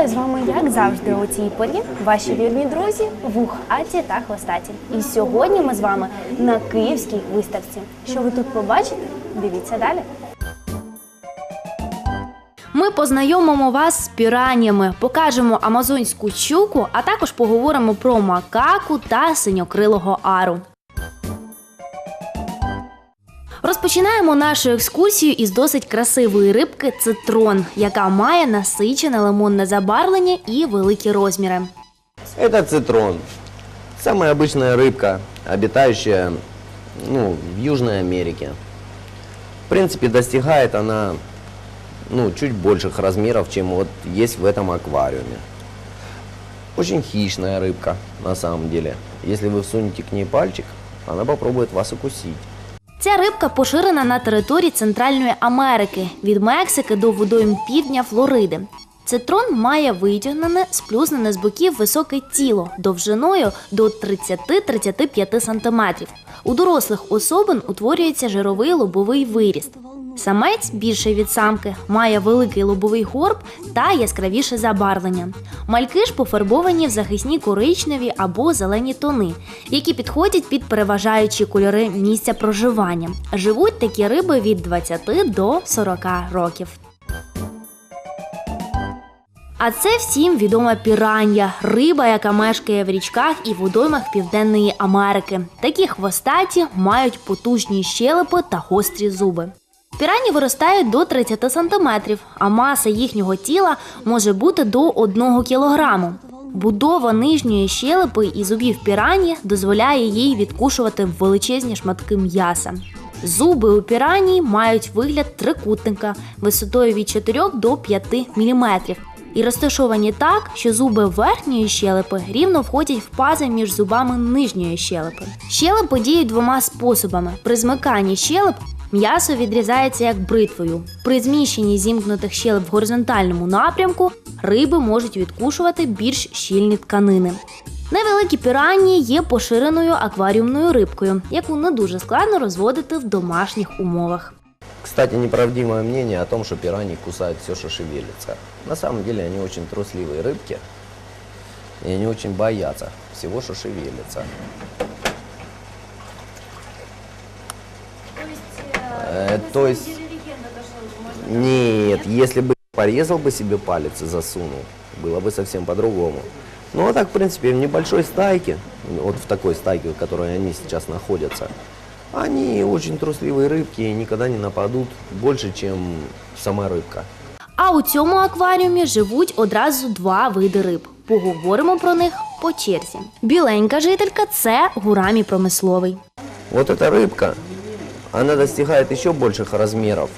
Вітаю з вами, як завжди, у цій порі. Ваші вірні друзі, вухаті та хвостаті. І сьогодні ми з вами на київській виставці. Що ви тут побачите? Дивіться далі. Ми познайомимо вас з піраннями, покажемо амазонську щуку, а також поговоримо про макаку та синьокрилого ару. Розпочинаємо нашу екскурсію із досить красивої рибки цитрон, яка має насичене лимонне забарвлення і великі розміри. Это цитрон. Самая обычная рыбка, обитающая ну, в Южной Америке. В принципе, достигает она ну, чуть больших размеров, чем вот есть в этом аквариуме. Очень хищная рыбка, на самом деле. Если вы всунете к ней пальчик, она попробует вас укусить. Ця рибка поширена на території Центральної Америки від Мексики до водойм півдня Флориди. Цитрон має витягнене, сплюснене з боків високе тіло довжиною до 30-35 см. У дорослих особин утворюється жировий лобовий виріст. Самець більший від самки, має великий лобовий горб та яскравіше забарвлення. Мальки ж пофарбовані в захисні коричневі або зелені тони, які підходять під переважаючі кольори місця проживання. Живуть такі риби від 20 до 40 років. А це всім відома піранья – риба, яка мешкає в річках і водоймах Південної Америки. Такі хвостаті мають потужні щелепи та гострі зуби. Пірані виростають до 30 сантиметрів, а маса їхнього тіла може бути до 1 кілограму. Будова нижньої щелепи і зубів пірані дозволяє їй відкушувати величезні шматки м'яса. Зуби у пірані мають вигляд трикутника висотою від 4 до 5 мм і розташовані так, що зуби верхньої щелепи рівно входять в пази між зубами нижньої щелепи. Щелепи діють двома способами: при змиканні щелеп м'ясо відрізається як бритвою. При зміщенні зімкнутих щелеп в горизонтальному напрямку риби можуть відкушувати більш щільні тканини. Невеликі піранні є поширеною акваріумною рибкою, яку не дуже складно розводити в домашніх умовах. Кстати, неправдивое мнение о том, что пираньи кусают все, что шевелится. На самом деле они очень трусливые рыбки, и они очень боятся всего, что шевелится. Э, то есть, нет, если бы порезал бы себе палец и засунул, было бы совсем по-другому. Ну а так, в принципе, в небольшой стайке, вот в такой стайке, в которой они сейчас находятся, они очень трусливые рыбки и никогда не нападут больше, чем сама рыбка. А у цьому акваріумі живуть одразу два види риб. Поговоримо про них по черзі. Біленька жителька це гурамі промисловий. Вот эта рыбка, она достигает еще больших размеров.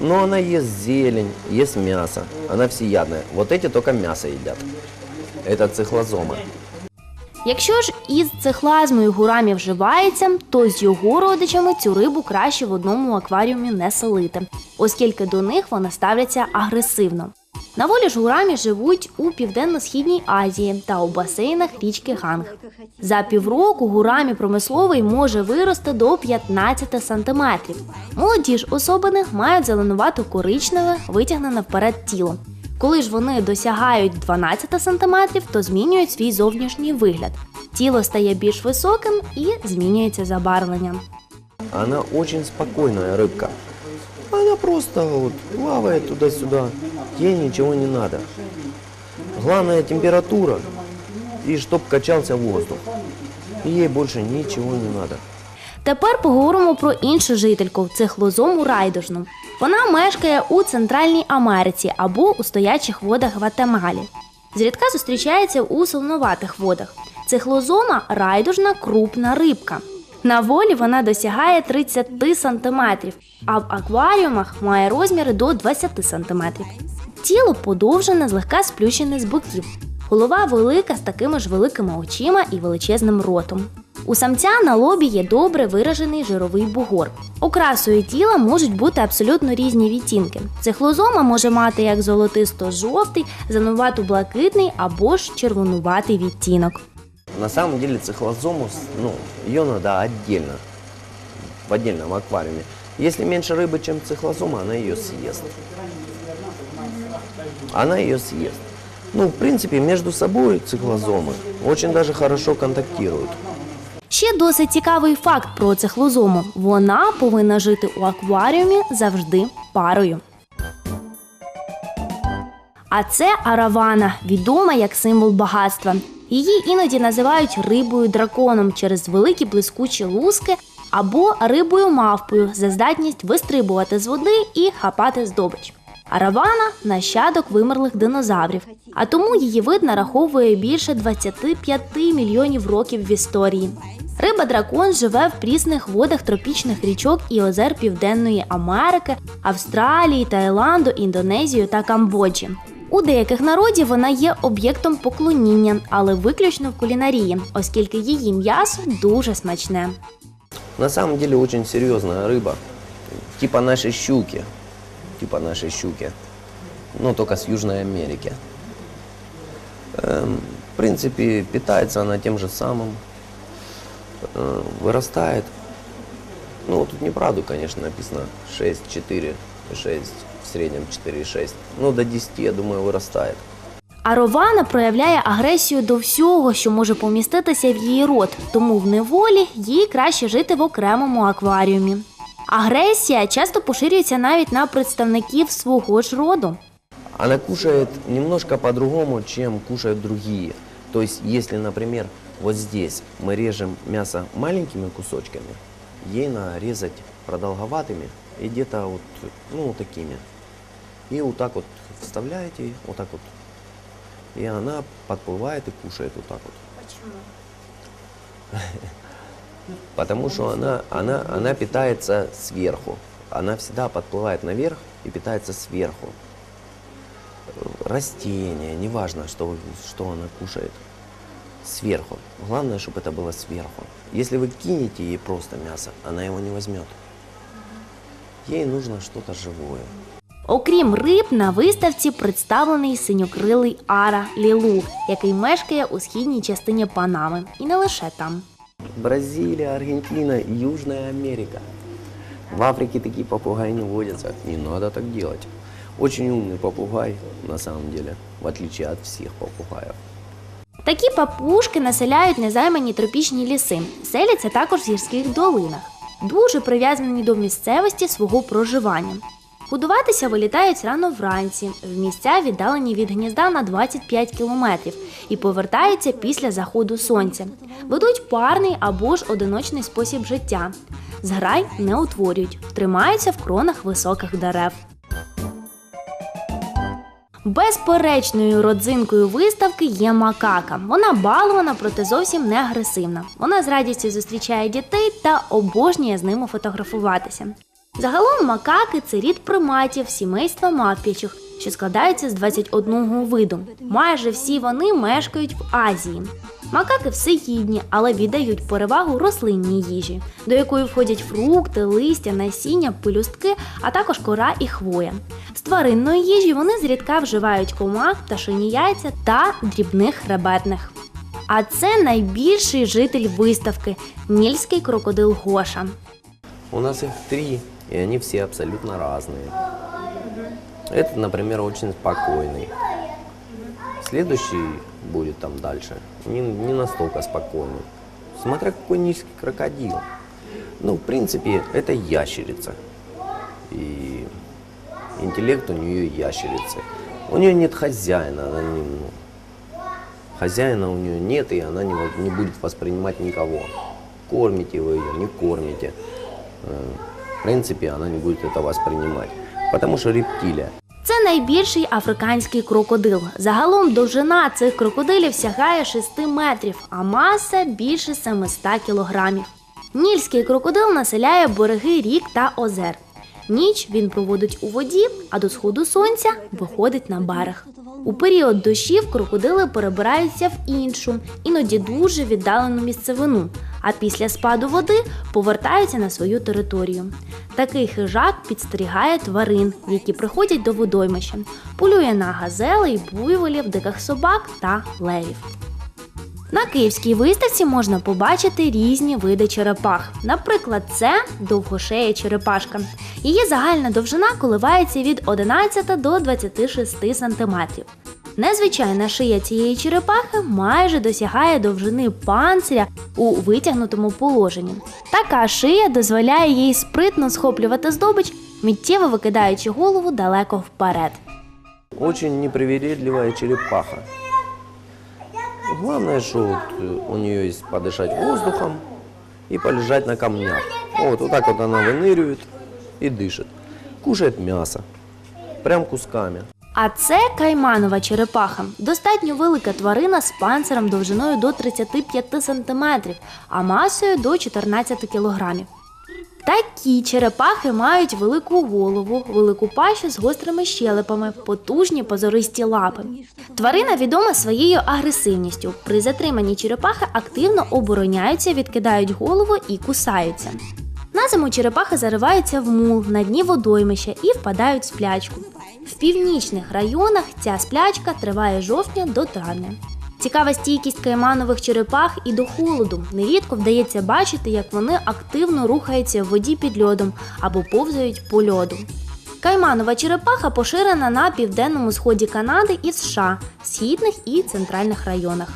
Но она ест зелень, ест мясо. Она всеядная. Вот эти только мясо едят. Это цихлозома. Якщо ж із цихлазмою гурамі вживається, то з його родичами цю рибу краще в одному акваріумі не селити, оскільки до них вона ставляться агресивно. На волі ж гурамі живуть у південно-східній Азії та у басейнах річки Ганг. За півроку гурамі промисловий може вирости до 15 сантиметрів. Молоді ж особини мають зеленувато коричневе, витягнене вперед тіло. Коли ж вони досягають 12 см, то змінюють свій зовнішній вигляд. Тіло стає більш високим і змінюється забарвлення. Она очень спокойная рыбка. Она просто вот плавает туда-сюда. Ей ничего не надо. Главное температура и чтоб качался воздух. И ей больше ничего не надо. Тепер поговоримо про іншу жительку цихлозому райдужну. Вона мешкає у Центральній Америці або у стоячих водах Гватемалі. Зрідка зустрічається у солоноватих водах. Цихлозома райдужна крупна рибка. На волі вона досягає 30 сантиметрів, а в акваріумах має розміри до 20 сантиметрів. Тіло подовжене, злегка сплющене з боків. Голова велика з такими ж великими очима і величезним ротом. У самця на лобі є добре виражений жировий бугор. Окрасою тіла можуть бути абсолютно різні відтінки. Цихлозома може мати як золотисто-жовтий, зеленувато-блакитний або ж червонуватий відтінок. На самом деле цихлозому, с- ну, ее надо отдельно, в отдельном аквариуме. Если меньше рыбы, чем цихлозома, она ее съест. Она ее съест. Ну, в принципе, между собой циклозомы очень даже хорошо контактируют. Ще досить цікавий факт про цихлозому. Вона повинна жити у акваріумі завжди парою. А це аравана, відома як символ багатства. Її іноді називають рибою драконом через великі блискучі луски або рибою мавпою за здатність вистрибувати з води і хапати здобич. Аравана нащадок вимерлих динозаврів, а тому її вид нараховує більше 25 мільйонів років в історії. Риба дракон живе в прісних водах тропічних річок і озер Південної Америки, Австралії, Таїланду, Індонезію та Камбоджі. У деяких народів вона є об'єктом поклоніння, але виключно в кулінарії, оскільки її м'ясо дуже смачне. На самом деле очень серьезная рыба. Типа нашей щуки. Типа нашей щуки. Но только с Южной Америки. Эм, в принципе, питается она тем же самым. Э, вырастает. Ну, тут неправду, конечно, написано 6, 4, 6, в среднем 4,6. Ну, до 10, я думаю, вырастает. А Рована проявляє агресію до всього, що може поміститися в її рот, тому в неволі їй краще жити в окремому акваріумі. Агресія часто поширюється навіть на представників свого ж роду. Она кушает немножко по-другому, чем кушают другие. То есть, если, например, вот здесь мы режем мясо маленькими кусочками, ей надо резать продолговатыми и где-то вот, ну, вот такими. И вот так вот вставляете, вот так вот. И она подплывает и кушает вот так вот. Потому что она, она, она питается сверху. Она всегда подплывает наверх и питается сверху. Растения, неважно, что, что она кушает. Сверху. Главное, чтобы это было сверху. Если вы кинете ей просто мясо, она его не возьмет. Ей нужно что-то живое. Окрім риб, на виставці представлений синьокрилий ара Лілу, який мешкає у східній частині Панами. І не лише там. Бразилия, Аргентина, Южная Америка. В Африке такие попугаи не водятся. Не надо так делать. Очень умный попугай, на самом деле, в отличие от всех попугаев. Такі папушки населяють незаймані тропічні ліси, селяться також в гірських долинах, дуже прив'язані до місцевості свого проживання. Годуватися вилітають рано вранці, в місця віддалені від гнізда на 25 кілометрів і повертаються після заходу сонця. Ведуть парний або ж одиночний спосіб життя. Зграй не утворюють, тримаються в кронах високих дерев. Безперечною родзинкою виставки є макака. Вона балована, проте зовсім не агресивна. Вона з радістю зустрічає дітей та обожнює з ними фотографуватися. Загалом макаки це рід приматів сімейства мавпічих, що складається з 21 виду. Майже всі вони мешкають в Азії. Макаки всеїдні, але віддають перевагу рослинній їжі, до якої входять фрукти, листя, насіння, пелюстки, а також кора і хвоя. З тваринної їжі вони зрідка вживають комах, пташині яйця та дрібних хребетних. А це найбільший житель виставки нільський крокодил Гоша. У нас их три, и они все абсолютно разные. Этот, например, очень спокойный. Следующий будет там дальше, не, не настолько спокойный. Смотря какой низкий крокодил. Ну, в принципе, это ящерица. И интеллект у нее ящерицы. У нее нет хозяина, она не, ну, хозяина у нее нет, и она не, не будет воспринимать никого. Кормите вы ее, не кормите. В принципе, она не будет это воспринимать. Потому что рептилия. Це найбільший африканський крокодил. Загалом довжина цих крокодилів сягає 6 метрів, а маса більше 700 кілограмів. Нільський крокодил населяє береги рік та озер. Ніч він проводить у воді, а до сходу сонця виходить на берег. У період дощів крокодили перебираються в іншу, іноді дуже віддалену місцевину, а після спаду води повертаються на свою територію. Такий хижак підстерігає тварин, які приходять до водоймища, полює на газелей, буйволів, диких собак та левів. На київській виставці можна побачити різні види черепах. Наприклад, це довгошея черепашка. Її загальна довжина коливається від 11 до 26 см. Незвичайна шия цієї черепахи майже досягає довжини панциря у витягнутому положенні. Така шия дозволяє їй спритно схоплювати здобич, миттєво викидаючи голову далеко вперед. Очень непривередливая черепаха. Главное, что вот, э, у нее есть подышать воздухом и полежать на камнях. Вот, вот так вот она выныривает и дышит. Кушает мясо. Прям кусками. А це кайманова черепаха. Достатньо велика тварина з панцирем довжиною до 35 см, а масою до 14 кг. Такі черепахи мають велику голову, велику пащу з гострими щелепами, потужні позористі лапи. Тварина відома своєю агресивністю. При затриманні черепахи активно обороняються, відкидають голову і кусаються. На зиму черепахи зариваються в мул на дні водоймища і впадають в сплячку. В північних районах ця сплячка триває з жовтня до травня. Цікава стійкість кайманових черепах і до холоду. Нерідко вдається бачити, як вони активно рухаються в воді під льодом або повзають по льоду. Кайманова черепаха поширена на південному сході Канади і США, східних і центральних районах.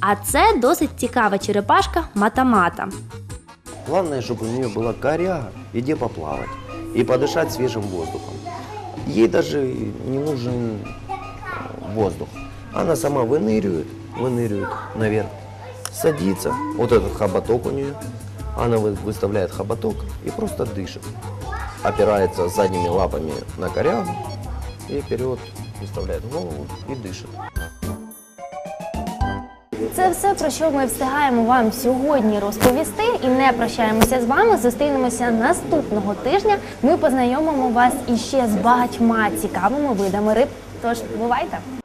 А це досить цікава черепашка матамата. Главное, чтобы у нее была коряга и где поплавать. И подышать свежим воздухом. Ей даже не нужен воздух. Она сама выныривает, выныривает наверх, садится. Вот этот хоботок у нее. Она вы- выставляет хоботок и просто дышит. Опирается задними лапами на корягу и вперед выставляет голову и дышит. Це все про що ми встигаємо вам сьогодні розповісти. І не прощаємося з вами. Зустрінемося наступного тижня. Ми познайомимо вас іще з багатьма цікавими видами риб. Тож бувайте!